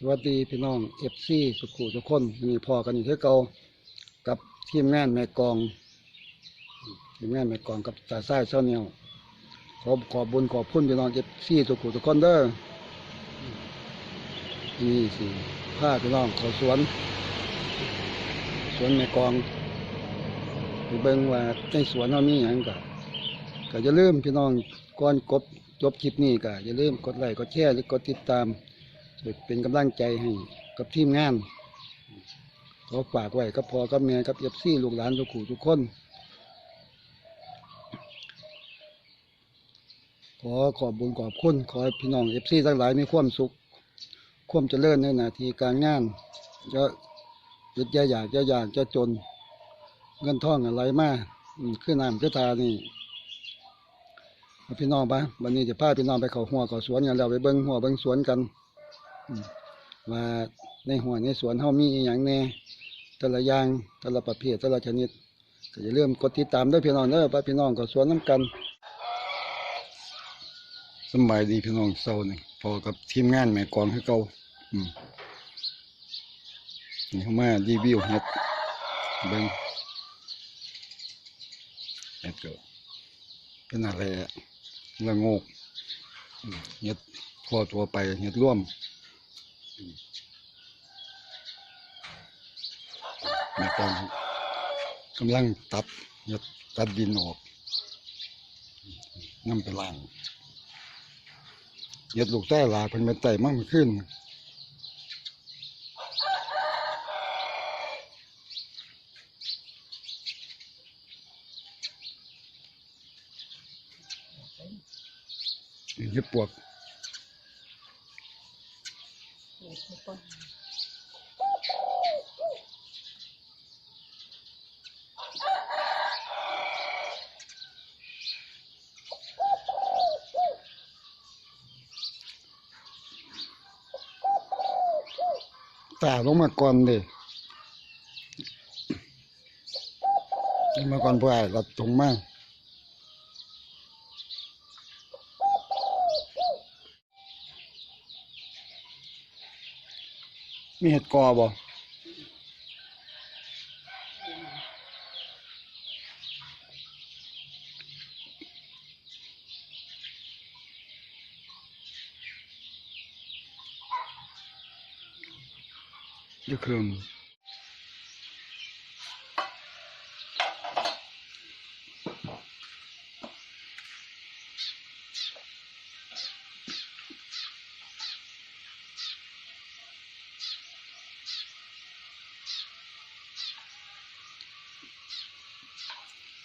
สวัสดีพี่น้องเอฟซีสุขุทุกคนมีพอกันอยู่ที่เก่ากับทีมงานแม่กองทีมงานแม่กองกับตาไส้เช้าเนียวขอขอบุญขอบคุณพี่น้องเอฟซีสุขุทุกคนเด้อนี่สิพาพี่น้องเขอสวน สวนแม่กองไปเบิ่งว่าในสวนเรามีหยังก็ก็อย่าลืมพี่น้องก่อนกบจบคลิปนี้ก็อย่าลืมกดไลค์กดแชร์หรือกดติดตาม เป็นกำลังใจให้กับทีมงานขอฝากไว้กับพ่อกับแม่กับเอฟซีลูกหลานทุกขู่ทุกคน ขอขอบบุญขอบคุณขอให้พี่น้องเอฟซีทั้งหลายมีความสุข ความเจริญในหน้าที่การงานจะยึดอยาอยากจะอยากจะจน เงินทองอะไรมาอืมขึ้นน้ำขึ้นทานี่พี่น้องปะวันนี้จะพาพี่น้องไปเขาหัวเขาสวนกันแล้วไปเบิ้งหัวเบิ้งสวนกัน ว่าในหัวในสวนเฮามีอย่างแน่แต่ละอย่างแต่ละประเภทแต่ละชนิดก็อย่าลืมกดติดตามด้วยพี่น้องเด้อป้าพี่น้องก็สวนน้ำกันสบายดีพี่น้องเศร้านี่พอกับทีมงานแม่กองให้เก่าอืมนี่เขามารีวิวเห็ดเบิ่งเห็ดก็เป็นอะไรอะละโงกเห็ดพอตัวไปเห็ดร่วม แม่กองกำลังตัดยดตัดดินออกนำไปล้างยดลูกแต้ลาเพิ่นไปไตมั่งขึ้นเฮ็ดปวก ตาลงมาก่อนเด้ลงมาก่อนผู้ใหญ่เราตรง มีเห็ดกอบ่อยู่เครื่อง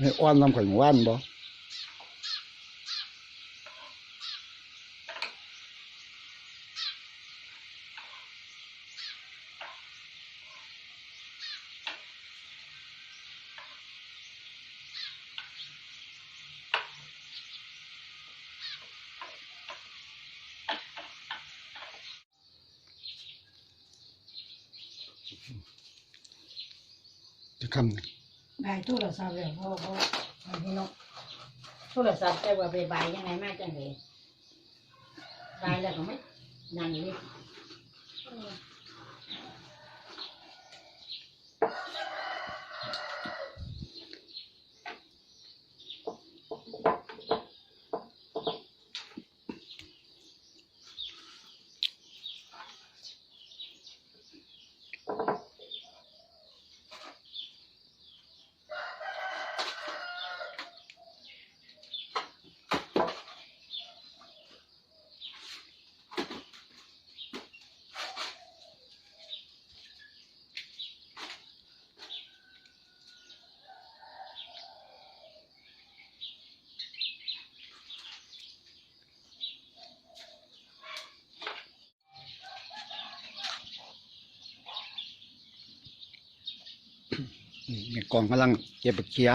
ให้อ้อนน้ำข่อยว่านบ่จะคำหนึ่ง ได้โทรศัพท์แล้วพ่อพ่อให้พี่น้องโทรศัพท์แต่ว่าใบใบยังไงมากจังเลยใบแล้วก็ไม่นั่นเลยใน กองกำลังเก็บบักเขีย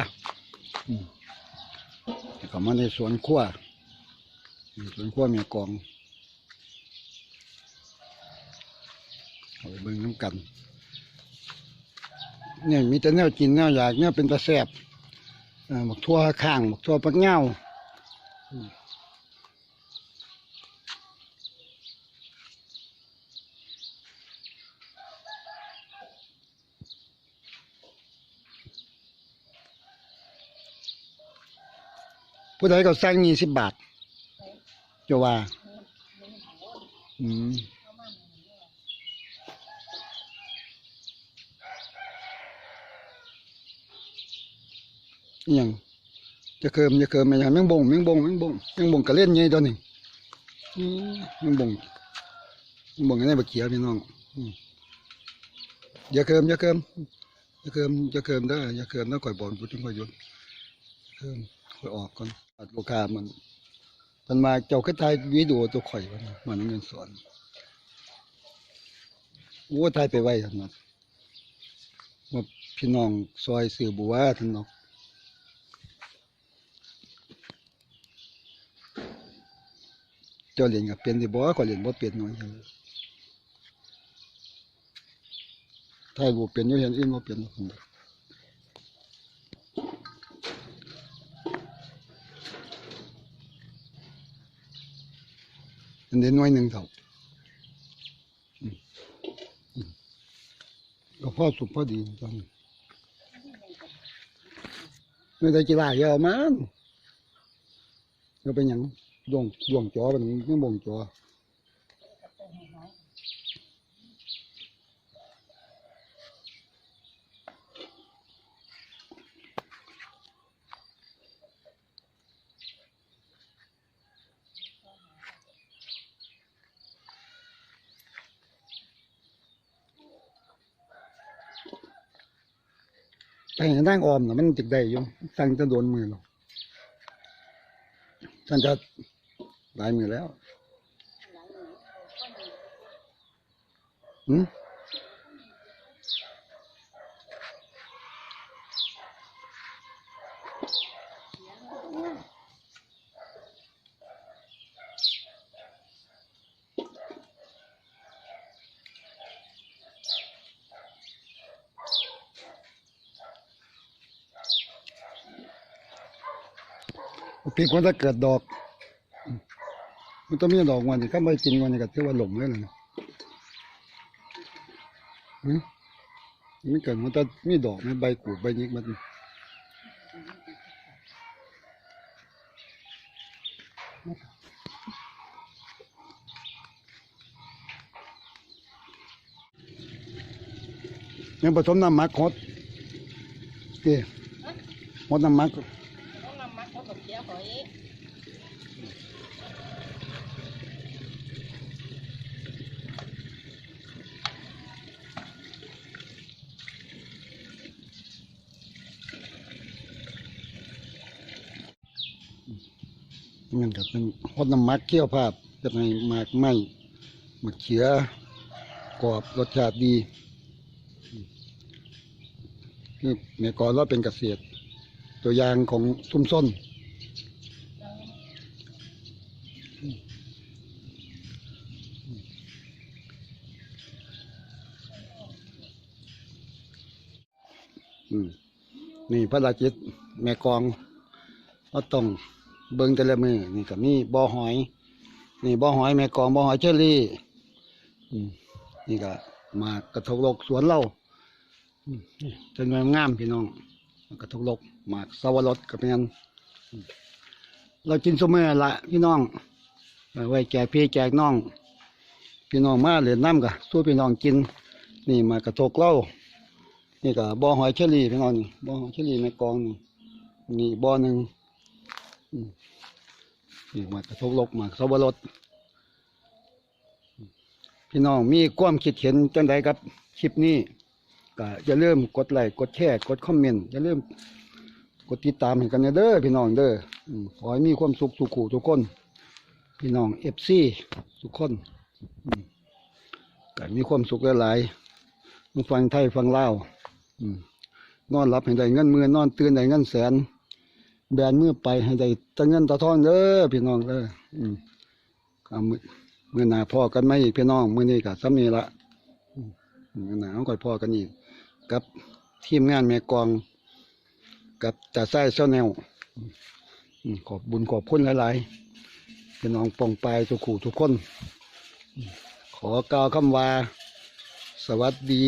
อืมแล้วก็มาในสวนครัวสวนครัวมีกองเอาไปเบิ่งน้ำกัน เนี่ยมีแต่แนวกินแนวอยากเนี่ยเป็นตะแซบเอ่อบักทั่วข้างบักทั่วปักเง่าอืม ผู้ใดก็สั่งยี่สิบบาทจะว่า อืมอหยังจะเคิมจะเคิมไม่ยังแมงบงแมงบงแมงบงแมงบงก็เล่นไงตัวนี้อืมแมงบงแมงบงอันนี้บะเขียพี่น้องอืมอย่าเคิมอย่าเคิมอย่าเคิมอย่าเคิมเด้ออย่าเคิมแล้วก่อยบอกกูถึงก่อยหยุดเคิม ค่อยออกก่อนอัดลูกามันมันมาเจ้าขึ้นไทยวิดีโอตัวข่อยมันมันเงินสอนโอ้ทายไปไว้ท่านนาะว่าพี่น้องซอยสื่อบัวท่านนาะเจ้าเรียนกับเป็นสิบ่ก็เรียนบ่เป็นหน่อยจังถ้าบ่เป็นอยู่เห็นอื่นบ่เป็นหรอก อันเด่นไว้หนึ่งเท่าก็พ่อสุขพอดีตอนไม่ได้กีฬาเยอะมันก็เป็นอย่างดวงดวงจอเป็นยังบ่งจอ ไปให้นั่งออมนะมันจิกได้อยู่สั่งจะโดนมือหรอกท่งจะหลายมือแล้วหืม พียงคนถ้าเกิดดอก มันต้องมีดอกวันนี้ถ้าไม่จริงวันนี้ก็ถือว่าหลงแล้วนะหืมมันเกิดมันจะมีดอกไมีใบกูดใบยิกมันยังผสมน้ำมักฮดเอ๊ะฮดน้ำมัก ต้องนำมัดเขากับเจ้าหอย มันก็เป็นฮดน้ำมักเคี่ยวภาพจะในหมากไหมมากเขียกรอบรสชาติดีนี่แม่กอนว่าเป็นเกษตร ตัวอย่างของซุ่มส้นนี่พระราชิตแม่กองก็ต้อง เบิงแต่ละมือนี่ก็มีบ่อหอย นี่บ่อหอยแม่กองบ่อหอยเชอรี่นี่ก็มากระทกลกสวนเราอืมนี่จะงามงามพี่น้องกระทกลกหมากสวรสกับแม่นเรากินสมือละพี่น้องไว้แจกพี่แจกน้อง พี่น้องมาเหรียญน้ำกะสู้พี่น้องกิน นี่มากระทกเล่านี่ก็บ่อหอยเชอรี่พี่น้องนี่บ่อหอยเชอรี่ในกองนี่นี่บ่อหนึ่ง มนี่มากระทบลกหมากสับรดพี่น้องมีความคิดเห็นจังใดกับคลิปนี้ก็อย่าลืมกดไลค์กดแชร์กดคอมเมนต์อย่าลืมกดติดตามให้กันเด้อพี่น้องเด้อขอให้มีความสุขสุขูทุกคน พี่น้องเอฟซีทุกคนก็มีความสุขหลายๆมึงฟังไทยฟังลาวนอนหลับให้ได้เงินมื่นนอนตื่นได้เงินแสน แบนมือไปให้ได้ตะเงินตะทองเด้อพี่น้องเด้ออืมก็มือมือหนาพ่อกันไหมอีกพี่น้องมือนี้ก็ซ้ำนี้ละอืมมือหนาเอาก่อยพ่อกันอีกกับทีมงานแม่กอง กับจ่าไส้เส้าแนวขอบบุญขอบคุณหลายๆพี่น้องปองปลายทุกขู่ทุกคน ขอกล่าวคำว่า สวัสดี